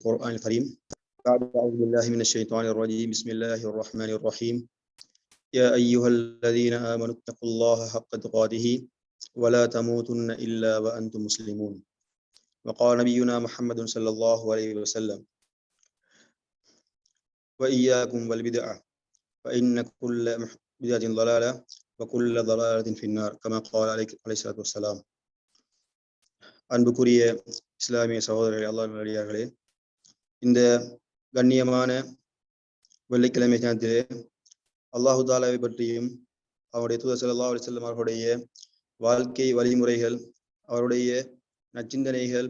القرآن الكريم بعد أعوذ بالله من الشيطان الرجيم بسم الله الرحمن الرحيم يا أيها الذين آمنوا اتقوا الله حق تقاته ولا تموتن إلا وأنتم مسلمون وقال نبينا محمد صلى الله عليه وسلم وإياكم والبدعة فإن كل بدعة ضلالة وكل ضلالة في النار كما قال عليه الصلاة والسلام அன்புக்குரிய இஸ்லாமிய சகோதரர்களே அல்லாஹ் நல்லடியார்களே இந்த கண்ணியமான வெள்ளிக்கிழமை தினத்திலே அல்லாஹு தாலாவை பற்றியும் அவருடைய தூதர் ஸல்லல்லாஹு அலைஹி வஸல்லம் அவர்களுடைய வாழ்க்கை வழிமுறைகள் அவருடைய நச்சிந்தனைகள்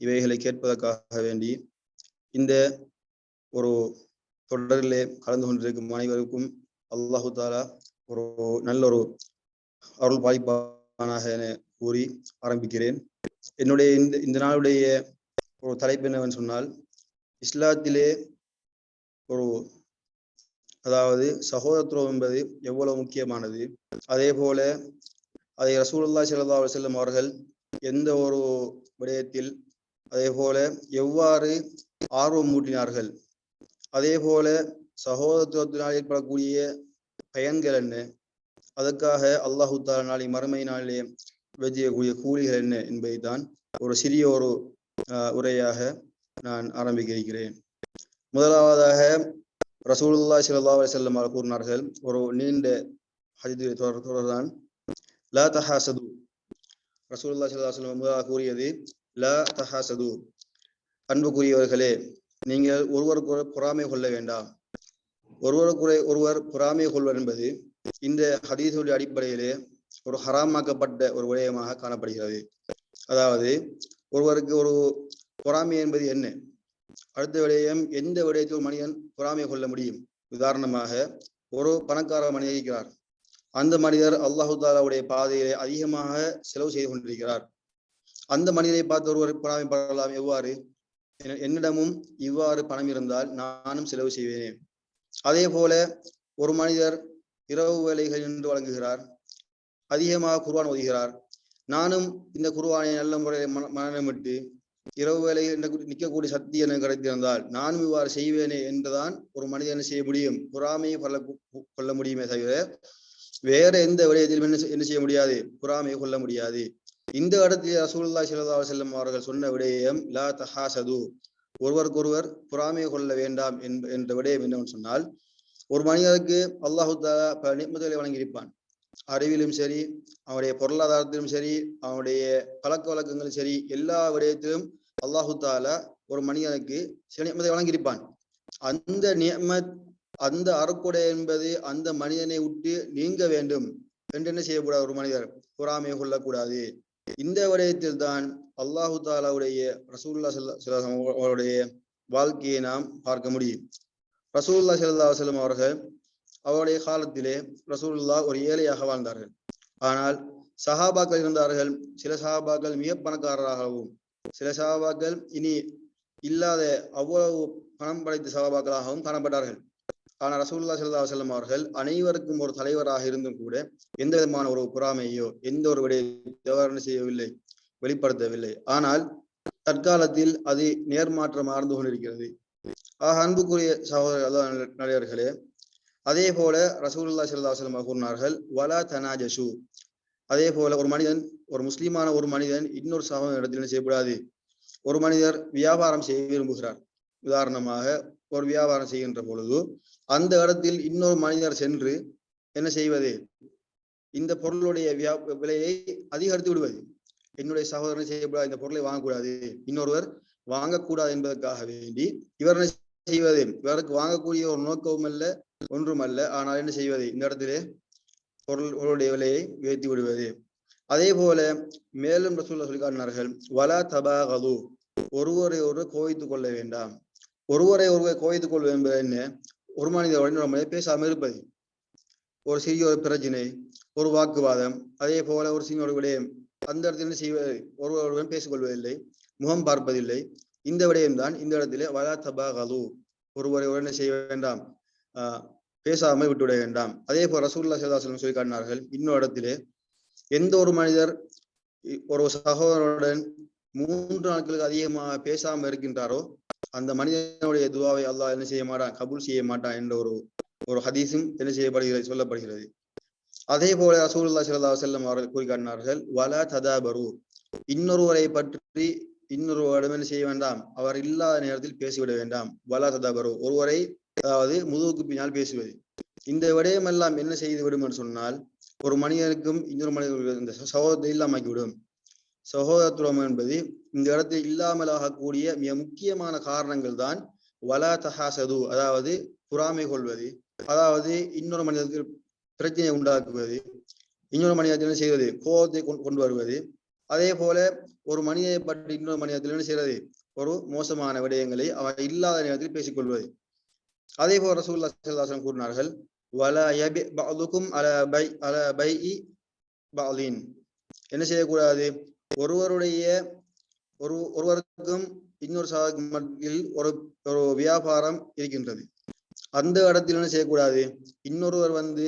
இவைகளை கேட்பதற்காக வேண்டி இந்த ஒரு தொடரிலே கலந்து கொண்டிருக்கும் அனைவருக்கும் அல்லாஹு தாலா ஒரு நல்ல ஒரு அருள் பாதிப்பானாக என கூறி ஆரம்பிக்கிறேன். என்னுடைய இந்த இந்த நாளுடைய ஒரு தலைப்பு என்னவென்று சொன்னால் இஸ்லாத்திலே ஒரு அதாவது சகோதரத்துவம் என்பது எவ்வளவு முக்கியமானது? அதே போல அதை ரசூலுல்லாஹி ஸல்லல்லாஹு செல்லும் அவர்கள் எந்த ஒரு விடயத்தில் அதே போல எவ்வாறு ஆர்வம் மூட்டினார்கள்? அதே போல சகோதரத்துவத்தினால் ஏற்படக்கூடிய பயன்கள் என்ன? அதற்காக அல்லாஹு தாலினாலே நாளை மறுமை நாளிலே வெஜியக்கூடிய கூலிகள் என்ன என்பதை தான் ஒரு சிறிய ஒரு உரையாக நான் ஆரம்பிக்க இருக்கிறேன் முதலாவதாக ரசூலுல்லா சிலல்லா அலைஹி கூறினார்கள் ஒரு நீண்ட தொடர் தொடர்தான். லா தஹாசது ரசூலுல்லா ஸல்லல்லாஹு செல்லம் முதலாக கூறியது லா தஹாசது அன்புக்குரியவர்களே நீங்கள் ஒருவருக்கு பொறாமை கொள்ள வேண்டாம். ஒருவருக்கு ஒருவர் பொறாமை கொள்வர் என்பது இந்த ஹதீசுடைய அடிப்படையிலே ஒரு ஹராமாக்கப்பட்ட ஒரு விடயமாக காணப்படுகிறது. அதாவது ஒருவருக்கு ஒரு பொறாமை என்பது என்ன? அடுத்த விடயம் எந்த விடயத்தில் ஒரு மனிதன் பொறாமை கொள்ள முடியும்? உதாரணமாக ஒரு பணக்கார மனிதர் இருக்கிறார் அந்த மனிதர் அல்லாஹு தாலாவுடைய பாதையிலே அதிகமாக செலவு செய்து கொண்டிருக்கிறார். அந்த மனிதரை பார்த்து ஒருவர் பொறாமை படலாம் எவ்வாறு? என்னிடமும் இவ்வாறு பணம் இருந்தால் நானும் செலவு செய்வேன். அதே போல ஒரு மனிதர் இரவு வேலைகள் என்று வழங்குகிறார். அதிகமாக குர்வான் ஓதுகிறார். நானும் இந்த குருவானை நல்ல முறையில் மனநமிட்டு இரவு வேலையில் நிற்கக்கூடிய சக்தி எனக்கு கிடைத்திருந்தால் நானும் இவ்வாறு செய்வேனே என்றுதான் ஒரு மனிதன் செய்ய முடியும்? பொறாமையை கொள்ள கொள்ள முடியுமே தவிர வேற எந்த விடயத்திலும் என்ன என்ன செய்ய முடியாது? பொறாமையை கொள்ள முடியாது. இந்த இடத்தில் ரசூல்லா சிலதா செல்லம் அவர்கள் சொன்ன விடயம் லா தஹாசது ஒருவருக்கொருவர் பொறாமையை கொள்ள வேண்டாம் என்ற விடயம் என்னவென்று சொன்னால் ஒரு மனிதருக்கு அல்லாஹு தாலா பல நிம்மதிகளை வழங்கியிருப்பான். அறிவிலும் சரி அவனுடைய பொருளாதாரத்திலும் சரி அவனுடைய பழக்க வழக்கங்களும் சரி எல்லா விடயத்திலும் அல்லாஹு தாலா ஒரு மனிதனுக்கு சில நியமத்தை வழங்கியிருப்பான். அந்த நியம அந்த அறக்குடை என்பது அந்த மனிதனை விட்டு நீங்க வேண்டும் என்று என்ன செய்யக்கூடாது ஒரு மனிதர்? பொறாமை கொள்ளக்கூடாது இந்த விடயத்தில் தான் அல்லாஹு தாலாவுடைய ரசூல்லா அவருடைய வாழ்க்கையை நாம் பார்க்க முடியும். ரசூல்லா சல்லா செல்லம் அவர்கள் அவருடைய காலத்திலே ரசூலுல்லா ஒரு ஏழையாக வாழ்ந்தார்கள். ஆனால் சஹாபாக்கள் இருந்தார்கள். சில சஹாபாக்கள் மிக பணக்காரராகவும் சில சஹாபாக்கள் இனி இல்லாத அவ்வளவு பணம் படைத்த சஹாபாக்களாகவும் காணப்பட்டார்கள். ஆனால் ரசூல்லா சல்லா செல்லம் அவர்கள் அனைவருக்கும் ஒரு தலைவராக இருந்தும் கூட எந்த விதமான ஒரு பொறாமையோ எந்த ஒரு விடயம் செய்யவில்லை வெளிப்படுத்தவில்லை. ஆனால் தற்காலத்தில் அது நேர்மாற்றம் ஆர்ந்து கொண்டிருக்கிறது. ஆக அன்புக்குரிய சகோதர நடிகர்களே அதே போல ரசூல்லா சல்லா கூறினார்கள் வலா தனாஜசு அதே போல ஒரு மனிதன் ஒரு முஸ்லீமான ஒரு மனிதன் இன்னொரு சகோதர இடத்துல செய்யக்கூடாது ஒரு மனிதர் வியாபாரம் செய்ய விரும்புகிறார். உதாரணமாக ஒரு வியாபாரம் செய்கின்ற பொழுது அந்த இடத்தில் இன்னொரு மனிதர் சென்று என்ன செய்வது? இந்த பொருளுடைய வியா விலையை அதிகரித்து விடுவது. என்னுடைய சகோதரனை செய்யக்கூடாது இந்த பொருளை வாங்கக்கூடாது. இன்னொருவர் வாங்கக்கூடாது என்பதற்காக வேண்டி இவர் என்ன செய்வது? இவருக்கு வாங்கக்கூடிய ஒரு நோக்கமும் அல்ல ஒன்றும் அல்ல ஆனால் என்ன செய்வது? இந்த இடத்திலே பொருளுடைய விலையை உயர்த்தி விடுவது. அதே போல மேலும் ரசூல்லா சொல்லி காட்டினார்கள் வலா தபாகது. ஒருவரை ஒருவர் கோவித்துக் கொள்ள வேண்டாம். ஒருவரை ஒருவர் கோவித்துக் கொள்ள என்பது என்ன? ஒரு மனித உடனே பேசாமல் இருப்பது. ஒரு சிறிய ஒரு பிரச்சனை ஒரு வாக்குவாதம் அதே போல ஒரு சிறிய ஒரு விடயம். அந்த இடத்துல செய்வது? செய்வது ஒருவன் பேசிக்கொள்வதில்லை முகம் பார்ப்பதில்லை. இந்த விடயம் தான் இந்த இடத்திலே வலா தபாகது ஒருவரை உடனே செய்ய வேண்டாம். ஆஹ் பேசாமல் விட்டுவிட வேண்டாம். அதே போல் ரசூல்லா சேதாசலம் சொல்லி காட்டினார்கள் இன்னொரு இடத்திலே எந்த ஒரு மனிதர் ஒரு சகோதரனுடன் மூன்று நாட்களுக்கு அதிகமாக பேசாமல் இருக்கின்றாரோ அந்த மனிதனுடைய துவாவை அல்லாஹ் என்ன செய்ய மாட்டான்? கபூல் செய்ய மாட்டான் என்ற ஒரு ஒரு ஹதீஸும் என்ன செய்யப்படுகிறது சொல்லப்படுகிறது. அதே போல ரசூல்லா ஸல்லல்லாஹு செல்லம் அவர்கள் கூறி காட்டினார்கள் வலா ததாபரு. இன்னொருவரை பற்றி இன்னொரு என்ன செய்ய வேண்டாம்? அவர் இல்லாத நேரத்தில் பேசிவிட வேண்டாம். வலா ஒருவரை அதாவது முதுகுக்கு பின்னால் பேசுவது. இந்த விடயம் எல்லாம் என்ன செய்து விடும் என்று சொன்னால் ஒரு மனிதனுக்கும் இன்னொரு மனிதனுக்கும் இந்த சகோதரத்தை இல்லாமாக்கிவிடும் சகோதரத்துவம் என்பது இந்த இடத்தில் இல்லாமல் ஆகக்கூடிய மிக முக்கியமான காரணங்கள் தான் வலா தஹாசது அதாவது பொறாமை கொள்வது. அதாவது இன்னொரு மனிதனுக்கு பிரச்சனையை உண்டாக்குவது. இன்னொரு மனிதத்தில் என்ன செய்வது? கோபத்தை கொண்டு கொண்டு வருவது. அதே போல ஒரு மனிதனை பற்றி இன்னொரு மனிதத்தில் என்ன செய்யறது ஒரு மோசமான விடயங்களை அவர் இல்லாத நேரத்தில் பேசிக்கொள்வது. அதே போல ரசூல்லா கூறினார்கள் என்ன செய்யக்கூடாது? ஒருவருடைய ஒரு ஒருவருக்கும் இன்னொரு சாவுக்கு மத்தியில் ஒரு ஒரு வியாபாரம் இருக்கின்றது. அந்த இடத்தில் என்ன செய்யக்கூடாது? இன்னொருவர் வந்து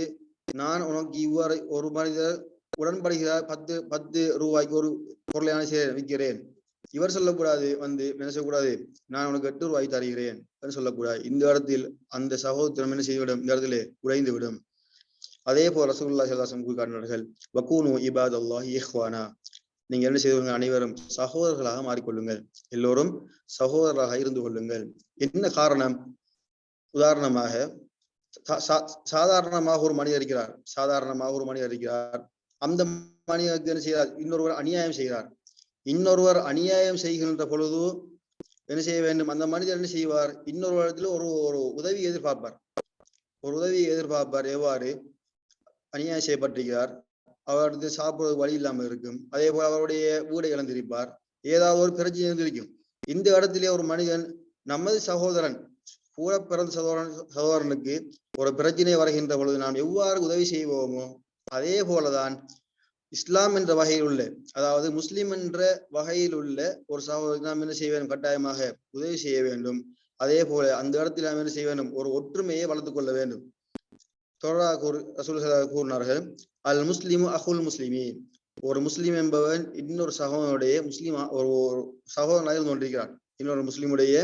நான் உனக்கு இவ்வாறு ஒரு மனிதர் உடன்படுகிறார். பத்து பத்து ரூபாய்க்கு ஒரு பொருளையான விற்கிறேன். இவர் சொல்லக்கூடாது வந்து என்ன செய்யக்கூடாது நான் உனக்கு எட்டு ரூபாய் தருகிறேன் என்று சொல்லக்கூடாது. இந்த இடத்தில் அந்த சகோதரம் என்ன செய்துவிடும்? இந்த இடத்துல உடைந்து விடும் அதே போல ரசகுல்லா ஸல்லல்லாஹு அலைஹி வக்கூனு இபாத் அல்லாஹ் இஹ்வானா. நீங்க என்ன செய்வீங்க அனைவரும் சகோதரர்களாக மாறிக்கொள்ளுங்கள். எல்லோரும் சகோதரராக இருந்து கொள்ளுங்கள். என்ன காரணம்? உதாரணமாக சா- சா- சாதாரணமாக ஒரு மனிதர் இருக்கிறார். சாதாரணமாக ஒரு மனிதர் இருக்கிறார். அந்த மனிதனுக்கு என்ன செய்கிறார்? இன்னொருவர் அநியாயம் செய்கிறார். இன்னொருவர் அநியாயம் செய்கின்ற பொழுது என்ன செய்ய வேண்டும்? அந்த மனிதர் என்ன செய்வார்? இன்னொரு இடத்துல ஒரு ஒரு உதவி எதிர்பார்ப்பார். ஒரு உதவியை எதிர்பார்ப்பார். எவ்வாறு? அநியாயம் செய்யப்பட்டிருக்கிறார். அவரது சாப்பிடுவது வழி இல்லாமல் இருக்கும். அதே போல் அவருடைய வீடை இழந்திருப்பார். ஏதாவது ஒரு பிரச்சனை இருந்திருக்கும். இந்த இடத்திலே ஒரு மனிதன் நமது சகோதரன் கூட பிறந்த சகோதரன் சகோதரனுக்கு ஒரு பிரச்சனை வருகின்ற பொழுது நாம் எவ்வாறு உதவி செய்வோமோ அதே போலதான் இஸ்லாம் என்ற வகையில் உள்ள அதாவது முஸ்லிம் என்ற வகையில் உள்ள ஒரு சகோதரருக்கு நாம் என்ன செய்ய வேண்டும்? கட்டாயமாக உதவி செய்ய வேண்டும். அதே போல அந்த இடத்தில் நாம் என்ன செய்ய வேண்டும்? ஒரு ஒற்றுமையை வளர்த்துக் கொள்ள வேண்டும். தொடராக கூறு ரசூல் கூறினார்கள் அல் முஸ்லிமு அஹுல் முஸ்லிமி ஒரு முஸ்லிம் என்பவன் இன்னொரு சகோதரனுடைய முஸ்லிமா ஒரு ஒரு சகோதரனாக இருந்து கொண்டிருக்கிறான். இன்னொரு முஸ்லிமுடைய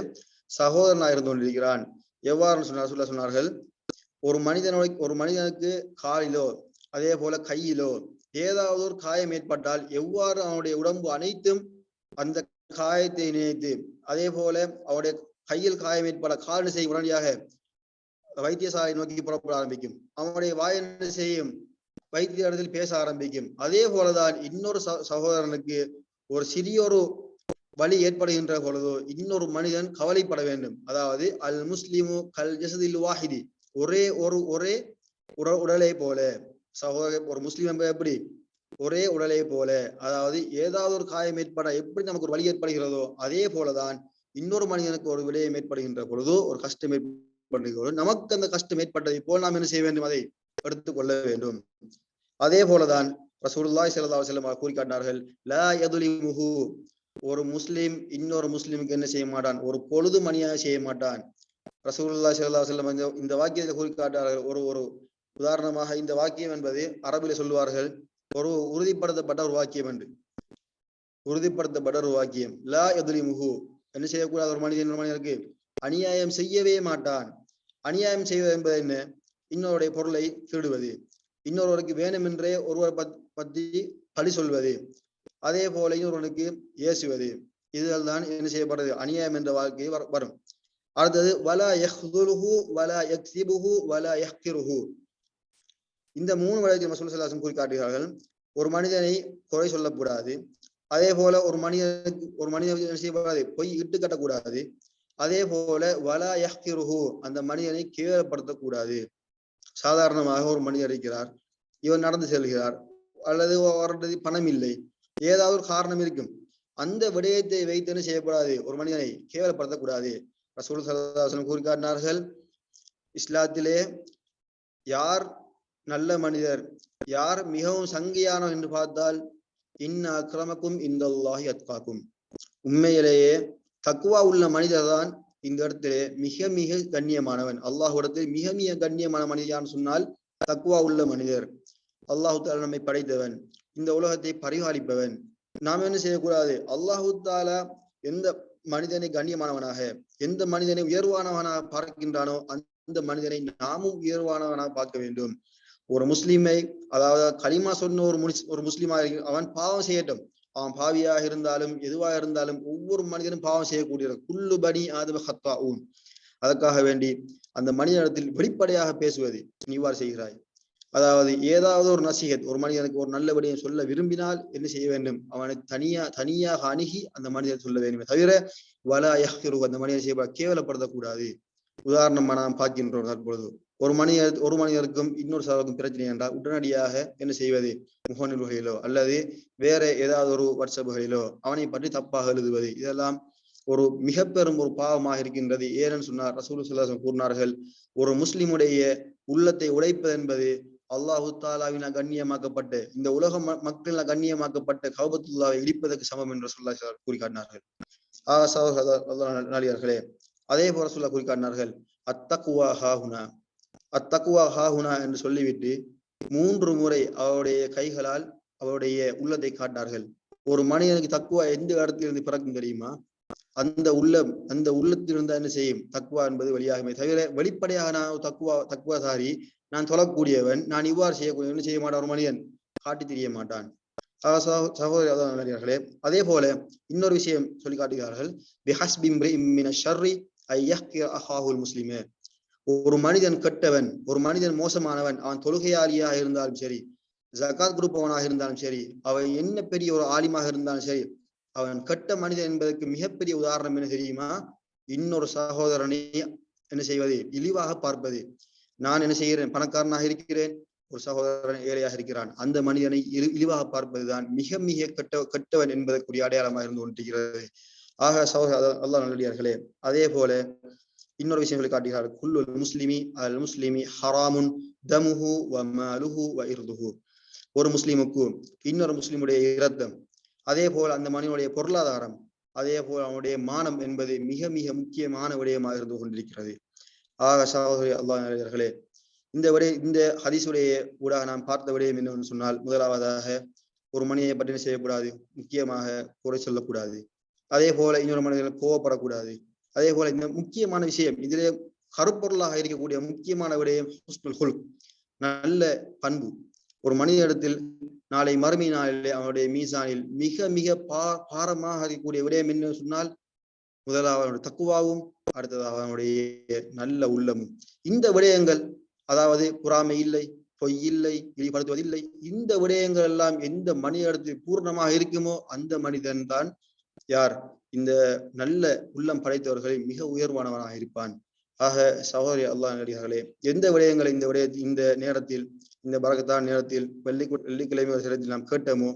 சகோதரனாக இருந்து கொண்டிருக்கிறான். எவ்வாறு சொன்னார்? ரசூலுல்லாஹ் சொன்னார்கள் ஒரு மனிதனுடைய ஒரு மனிதனுக்கு காலிலோ அதே போல கையிலோ ஏதாவது ஒரு காயம் ஏற்பட்டால் எவ்வாறு அவனுடைய உடம்பு அனைத்தும் அந்த காயத்தை நினைத்து அதே போல அவனுடைய கையில் காயம் ஏற்பட கால் செய்யும் உடனடியாக வைத்தியசாலை நோக்கி புறப்பட ஆரம்பிக்கும். அவனுடைய வாய் என்ன செய்யும்? வைத்திய இடத்தில் பேச ஆரம்பிக்கும். அதே போலதான் இன்னொரு ச- சகோதரனுக்கு ஒரு சிறியொரு வலி ஏற்படுகின்ற பொழுதோ இன்னொரு மனிதன் கவலைப்பட வேண்டும். அதாவது அல் முஸ்லிமு கல் ஜசதில் வாஹிதி ஒரே ஒரு ஒரே உடல் உடலை போல சகோதர ஒரு முஸ்லீம் என்பது எப்படி? ஒரே உடலை போல அதாவது ஏதாவது ஒரு காயம் ஏற்பட எப்படி நமக்கு ஒரு வழி ஏற்படுகிறதோ அதே போலதான் இன்னொரு மனிதனுக்கு ஒரு விடயம் ஏற்படுகின்ற பொழுதோ ஒரு கஷ்டம் ஏற்படுகின்ற நமக்கு அந்த கஷ்டம் ஏற்பட்டதை போல் நாம் என்ன செய்ய வேண்டும்? அதை எடுத்துக் கொள்ள வேண்டும். அதே போலதான் ரசூல்லாய் ஸல்லல்லாஹு அலைஹி கூறி காட்டினார்கள் லா ஒரு முஸ்லிம் இன்னொரு முஸ்லிமுக்கு என்ன செய்ய மாட்டான்? ஒரு பொழுது மணியாக செய்ய மாட்டான். ரசூல்லா செல்லா செல்லம் இந்த- இந்த வாக்கியத்தை கூறி காட்டார்கள் ஒரு ஒரு உதாரணமாக இந்த வாக்கியம் என்பது அரபில சொல்வார்கள் ஒரு உறுதிப்படுத்தப்பட்ட ஒரு வாக்கியம் என்று. உறுதிப்படுத்தப்பட்ட ஒரு வாக்கியம். லா எதுலிமுஹு என்ன செய்யக்கூடாது? ஒரு மனிதன் இன்னொரு மனிதனுக்கு அநியாயம் செய்யவே மாட்டான். அநியாயம் செய்வது என்பது என்ன? இன்னொருடைய பொருளை திருடுவது. இன்னொருவருக்கு வேணுமென்றே ஒருவர் பத்- பத்தி பழி சொல்வது. அதே போல இன்னொருவனுக்கு ஏசுவது. இதுகள் தான் என்ன செய்யப்படுறது அநியாயம் என்ற வாழ்க்கை வர- வரும். அடுத்தது வலா யஹ்துலுஹு வலா யக்ஸிபுஹு வலா யஹ்கிருஹு. இந்த மூணு வழக்கில் மசூல் சல்லாசம் கூறி காட்டுகிறார்கள். ஒரு மனிதனை குறை சொல்லக்கூடாது. அதே போல ஒரு மனிதனுக்கு ஒரு மனிதன் செய்யக்கூடாது? பொய் இட்டு கட்டக்கூடாது அதே போல வலா யஹ்கிருஹு அந்த மனிதனை கேவலப்படுத்தக்கூடாது. சாதாரணமாக ஒரு மனிதர் இருக்கிறார். இவர் நடந்து செல்கிறார். அல்லது அவரது பணம் இல்லை. ஏதாவது ஒரு காரணம் இருக்கும். அந்த விடயத்தை வைத்து செய்யப்படாது செய்யக்கூடாது? ஒரு மனிதனை கேவலப்படுத்தக்கூடாது. ரசூல் சல்லாஹம் கூறி காட்டினார்கள். இஸ்லாத்திலே யார் நல்ல மனிதர். யார் மிகவும் சங்கையானவர் என்று பார்த்தால் இன்ன அக்கிரமக்கும் இந்த அல்லாஹி அத்காக்கும். உண்மையிலேயே தக்குவா உள்ள மனிதர் தான் இந்த இடத்திலே மிக மிக கண்ணியமானவன். அல்லாஹ் இடத்தில் மிக மிக கண்ணியமான மனிதன் சொன்னால் தக்குவா உள்ள மனிதர். அல்லாஹு தாலா நம்மை படைத்தவன். இந்த உலகத்தை பரிகாலிப்பவன் நாம் என்ன செய்யக்கூடாது? அல்லாஹு தாலா எந்த மனிதனை கண்ணியமானவனாக எந்த மனிதனை உயர்வானவனாக பார்க்கின்றானோ அந்த மனிதனை நாமும் உயர்வானவனாக பார்க்க வேண்டும். ஒரு முஸ்லீமை அதாவது களிமா சொன்ன ஒரு முனி ஒரு முஸ்லீமா அவன் பாவம் செய்யட்டும். அவன் பாவியாக இருந்தாலும் எதுவாக இருந்தாலும் ஒவ்வொரு மனிதனும் பாவம் செய்யக்கூடிய குல்லு பனி ஆதவ ஹத்தா ஊன் அதற்காக வேண்டி அந்த மனிதனிடத்தில் வெளிப்படையாக பேசுவது நீ இவ்வாறு செய்கிறாய். அதாவது ஏதாவது ஒரு நசிகத் ஒரு மனிதனுக்கு ஒரு நல்ல விடயம் சொல்ல விரும்பினால் என்ன செய்ய வேண்டும்? அவனை தனியா தனியாக அணுகி அந்த மனிதன் சொல்ல வேண்டுமே தவிர வலா அந்த மனிதனை செய்ய கேவலப்படுத்தக்கூடாது. உதாரணமா நாம் பார்க்கின்றோம் தற்பொழுது. ஒரு மனிதர் ஒரு மனிதருக்கும் இன்னொரு சகோதரருக்கும் பிரச்சனை என்றால் உடனடியாக என்ன செய்வது? முகநூல்களிலோ அல்லது வேற ஏதாவது ஒரு வாட்ஸ்அப்புகளிலோ அவனை பற்றி தப்பாக எழுதுவது. இதெல்லாம் ஒரு மிக பெரும் ஒரு பாவமாக இருக்கின்றது. ஏனென்று சொன்னார் ரசூல் சுல்லாசம் கூறினார்கள் ஒரு முஸ்லிமுடைய உள்ளத்தை உடைப்பது என்பது அல்லாஹு தாலாவின கண்ணியமாக்கப்பட்டு இந்த உலக ம- மக்களின கண்ணியமாக்கப்பட்ட கௌபத்துல்லாவை இடிப்பதற்கு சமம் என்று சொல்லா கூறி காட்டினார்கள் ஆக அதே போல சொல்ல கூறி காட்டினார்கள் அத்தக்குவா ஹாஹுனா. அத்தக்குவா ஹாஹுனா என்று சொல்லிவிட்டு மூன்று முறை அவருடைய கைகளால் அவருடைய உள்ளத்தை காட்டார்கள் ஒரு மனிதனுக்கு தக்குவா எந்த இடத்திலிருந்து பிறக்கும் தெரியுமா? அந்த உள்ளம் அந்த உள்ளத்திலிருந்து என்ன செய்யும்? தக்குவா என்பது வெளியாகுமே தவிர வெளிப்படையாக நான் தக்குவா சாரி நான் தொழக்கூடியவன் நான் இவ்வாறு செய்யக்கூடிய என்ன செய்ய மாட்டான்? ஒரு மனிதன் காட்டி தெரிய மாட்டான். சகோதரர்களே அதே போல இன்னொரு விஷயம் சொல்லி காட்டுகிறார்கள். முஸ்லிமே ஒரு மனிதன் கெட்டவன் ஒரு மனிதன் மோசமானவன் அவன் தொழுகையாளியாக இருந்தாலும் சரி ஜக்காத் கொடுப்பவனாக இருந்தாலும் சரி அவன் என்ன பெரிய ஒரு ஆலிமாக இருந்தாலும் சரி அவன் கெட்ட மனிதன் என்பதற்கு மிகப்பெரிய உதாரணம் என்ன தெரியுமா? இன்னொரு சகோதரனை என்ன செய்வது? இழிவாக பார்ப்பது. நான் என்ன செய்கிறேன்? பணக்காரனாக இருக்கிறேன். ஒரு சகோதரன் ஏழையாக இருக்கிறான். அந்த மனிதனை இழிவாக பார்ப்பதுதான் மிக மிக கெட்ட கெட்டவன் என்பதற்குரிய அடையாளமாக இருந்து கொண்டிருக்கிறது. ஆக சகோதர அல்லாஹ் நல்லடியார்களே அதே போல இன்னொரு விஷயங்களை காட்டுகிறார் குல்லு முஸ்லிமி அல் முஸ்லிமி ஹராமுன் தமுஹு வ மலுஹு வ இர்துஹு. ஒரு முஸ்லிமுக்கு இன்னொரு முஸ்லிமுடைய இரத்தம் அதே போல் அந்த மனிதனுடைய பொருளாதாரம் அதே போல் அவனுடைய மானம் என்பது மிக மிக முக்கியமான விடயமாக இருந்து கொண்டிருக்கிறது. ஆக சகோதரி அல்லாஹர்களே இந்த விடய இந்த ஹதீசுடைய ஊடாக நாம் பார்த்த விடயம் என்னவென்று சொன்னால் முதலாவதாக ஒரு மனிதனை பற்றி செய்யக்கூடாது? முக்கியமாக குறை சொல்லக்கூடாது. அதே போல இன்னொரு மனிதர்கள் கோவப்படக்கூடாது. அதே போல இந்த முக்கியமான விஷயம் இதிலே கருப்பொருளாக இருக்கக்கூடிய முக்கியமான விடயம் ஹுஸ்னுல் நல்ல பண்பு. ஒரு மனித இடத்தில் நாளை மறுமை நாளிலே அவனுடைய மீசானில் மிக மிக பா பாரமாக இருக்கக்கூடிய விடயம் என்ன சொன்னால் முதலாவது அவனுடைய தக்குவாவும் அடுத்ததாக அவனுடைய நல்ல உள்ளமும். இந்த விடயங்கள் அதாவது பொறாமை இல்லை பொய் இல்லை இழிப்படுத்துவதில்லை இந்த விடயங்கள் எல்லாம் எந்த மனிதனிடத்தில் பூர்ணமாக இருக்குமோ அந்த மனிதன் தான் யார்? இந்த நல்ல உள்ளம் படைத்தவர்களில் மிக உயர்வானவனாக இருப்பான். ஆக சகோதரி அல்லாஹ் நடிகர்களே எந்த விடயங்களை இந்த விடய இந்த நேரத்தில் இந்த பரகத்தான நேரத்தில் வெள்ளி வெள்ளிக்கிழமை ஒரு சிலத்தில் நாம் கேட்டோமோ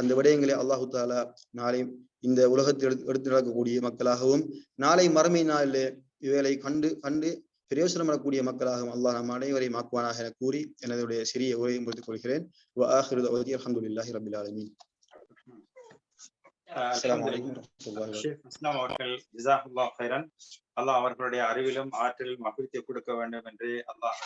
அந்த விடயங்களை அல்லாஹு தாலா நாளை இந்த உலகத்தில் எடுத்து நடக்கக்கூடிய மக்களாகவும் நாளை மறுமை நாளில் இவைகளை கண்டு கண்டு பிரயோசனம் வரக்கூடிய மக்களாகவும் அல்லாஹ் நம் அனைவரையும் ஆக்குவானாக என கூறி எனதுடைய சிறிய உரையை முடித்துக் கொள்கிறேன். அஹமதுல்லாஹி ரபில் ஆலமின். அவர்களுடைய அறிவிலும் ஆற்றலிலும் அபிவிருத்தி கொடுக்க வேண்டும் என்று அல்லாஹ்